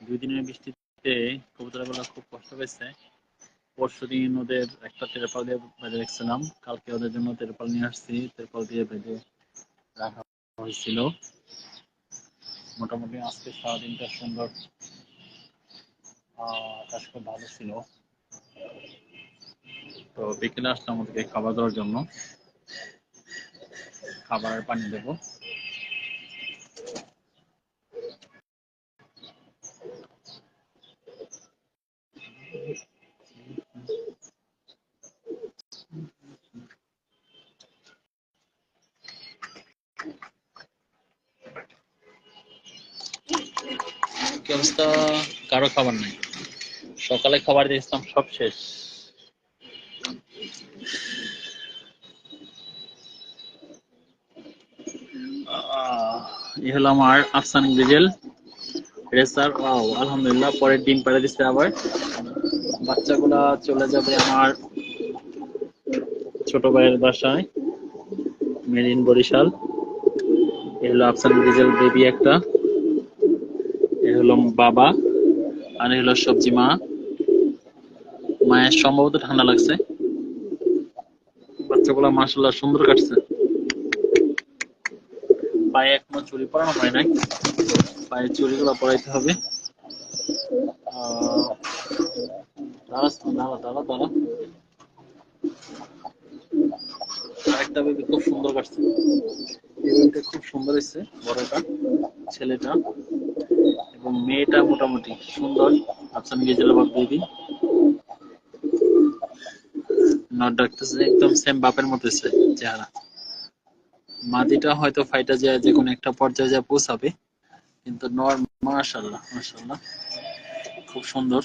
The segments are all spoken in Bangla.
দুই দিনের বৃষ্টিতে কবুতরগুলো খুব কষ্ট পেয়েছে। পরশু দিন ওদের একটা তেরপাল দিয়ে বেঁধে রেখেছিলাম। কালকে ওদের জন্য তেরপাল নিয়ে আসছি। তেরপাল দিয়ে বেঁধে রাখা হয়েছিল। মোটামুটি আজকে সারাদিনটা সুন্দর আকাশ খুব ভালো ছিল। তো বিকেলে আসলাম ওদেরকে খাবার দেওয়ার জন্য। খাবারের পানি দেবো। কি অবস্থা, কারও খাবার নাই। সকালে খাবার দিয়েছিলাম, সব শেষ। এই হলো আমার আফসান গ্রিজেল রেসার ও আলহামদুলিল্লাহ, পরের দিন পেরে দিচ্ছে আবার। বাচ্চাগুলা চলে যাবে আমার ছোট ভাইয়ের বাসায়, মেরিন বরিশাল। এ হলো আফসান গ্রিজেল বেবি একটা। এ বাবা আর হলো সবজি মা। মায়ের সম্ভবত ঠান্ডা লাগছে। বাচ্চাগুলো মাসাল্লাহ সুন্দর কাটছে। পায়ে এখনও চুরি পরানো হয় নাই। পায়ে চুরিগুলো পরাইতে হবে। খুব সুন্দর কাটছে। খুব সুন্দর হয়েছে, বড়টা, ছেলেটা। এবং মেয়েটা মোটামুটি সুন্দর। আফসান গেজিলাবাদ বেবি নট ডাকতেছে, একদম সেম বাপের মতো সে চেহারা। মাদিটা হয়তো ফাইটা যায় যে কোনো একটা পর্যায়ে যা পৌঁছাবে। কিন্তু নর মাশাল্লাহ মাশাল্লাহ খুব সুন্দর।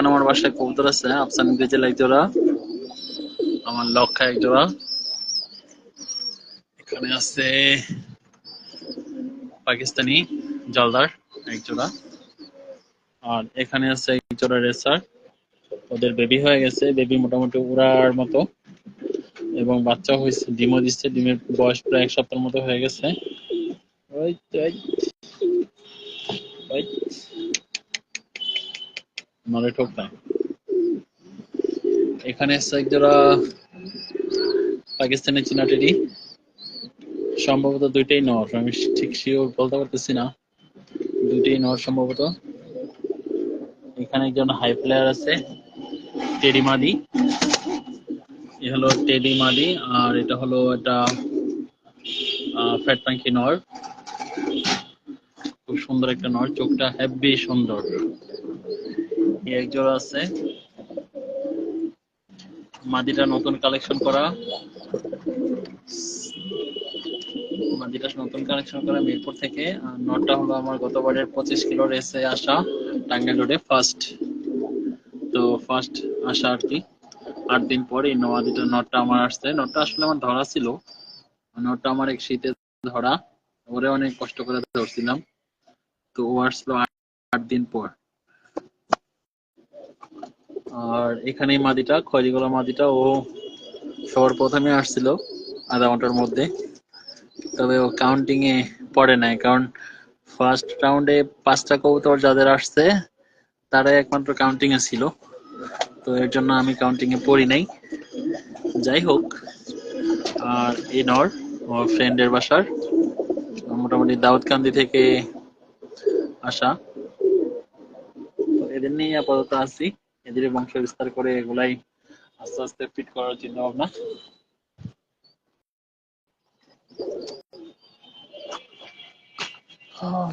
এখন আমার বাসায় কবুতর আছে আফসান গেজেল এক জোড়া আমার লক্ষা এক জোড়া। এখানে আছে পাকিস্তানি জলদার এক জোড়া। আর এখানে আছে এক জোড়া রেসার। ওদের বেবি হয়ে গেছে। বেবি মোটামুটি উড়ার মতো। এবং বাচ্চা হয়েছে, ডিমও দিচ্ছে। ডিমের বয়স প্রায় এক সপ্তাহের মতো হয়ে গেছে। ওই। নলে ঠোক নাই এখানে জোড়া পাকিস্তানি চীনা টেডি। সম্ভবত দুইটাই নর আমি ঠিক শিওর বলতে পারতেছি না। দুইটাই নর সম্ভবত। এখানে একজন হাই প্লেয়ার আছে, টেডি মাদি। এ হলো টেডি মাদি, আর এটা হলো এটা ফ্যাট পাঙ্কি নর খুব সুন্দর একটা নর চোখটা হেভি সুন্দর। এক জোড়া আছে। মাদিটা নতুন কালেকশন করা। মাদিটা নতুন কালেকশন করা মিরপুর থেকে। আর নটটা হলো আমার গতবারের পঁচিশ কিলো রেসে আসা টাঙ্গাইল রোডে ফার্স্ট তো ফার্স্ট আসা আর কি। আট দিন পরে এই নয়াদিটা নটটা আমার আসছে। নটটা আসলে আমার ধরা ছিল। নটটা আমার এক শীতে ধরা। ওরে অনেক কষ্ট করে ধরছিলাম। তো ও আসলো আট দিন পর। আর এখানে মাদিটা, খয়রিগলা মাদিটা। ও সবার প্রথমে আসছিল আধা ঘণ্টার মধ্যে। তবে ও কাউন্টিং এ পড়ে নাই, কারণ ফার্স্ট রাউন্ডে পাঁচটা কবুতর যাদের আসছে, তারাই একমাত্র কাউন্টিং এ ছিল। তো এর জন্য আমি কাউন্টিং এ পড়ি নাই। যাই হোক, আর এই নর ওর ফ্রেন্ডের বাসার, মোটামুটি দাউদকান্দি থেকে আসা। এদের নিয়ে আপাতত আছি। এদের বংশ বিস্তার করে এগুলাই আস্তে আস্তে ফিট করার চিন্তা ভাবনা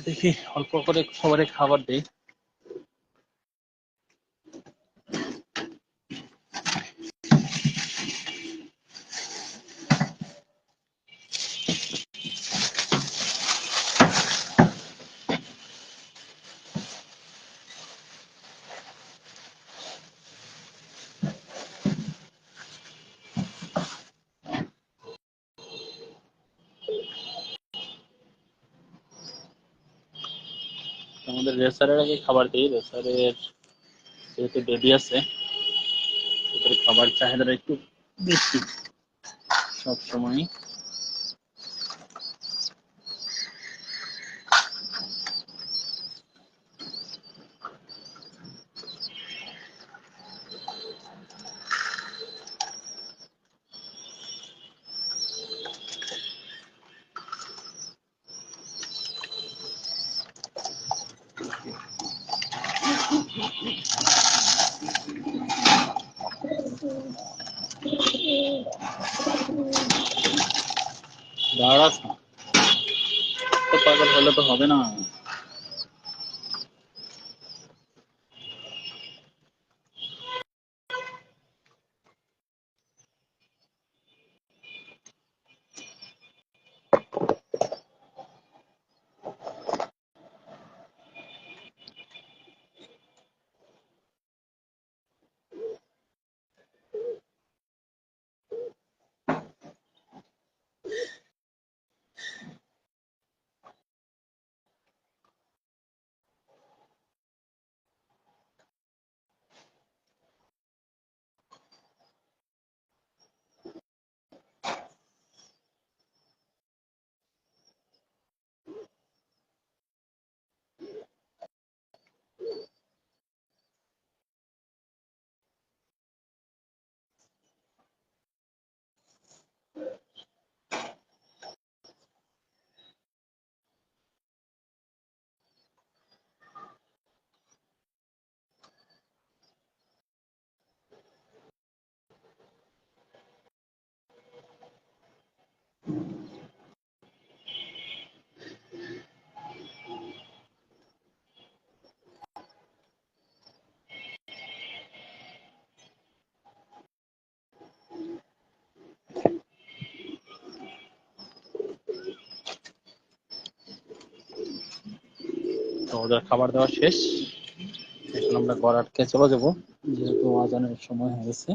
দেখি, অল্প করে খাবারে খাবার দেই। আমাদের রেসারের আগে খাবার দিই। রেসারের যেহেতু বেবি আছে রাতের খাবার চাহিদাটা একটু বেশি সব সময় দাঁড়াস না তো পাগল হলে তো ওদের খাবার দাওয়া শেষ। এখন আমরা ঘর আটকে চলে যাব। যেহেতু আজানের সময় হয়ে গেছে।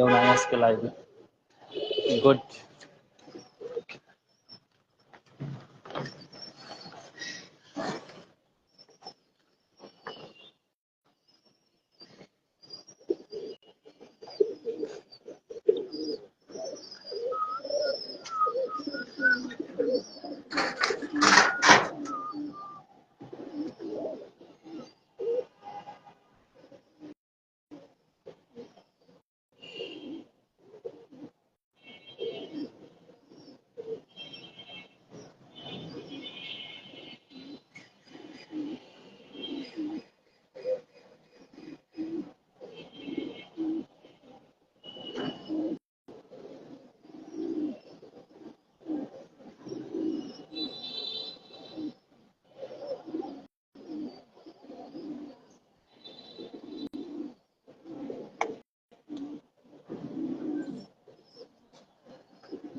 क्यों नहीं इसके लाइव में गुड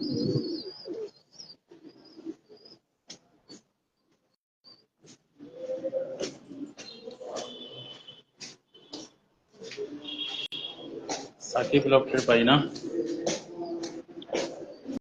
নাই আজকে লাইভে গুড সাকিব লফটের পাই না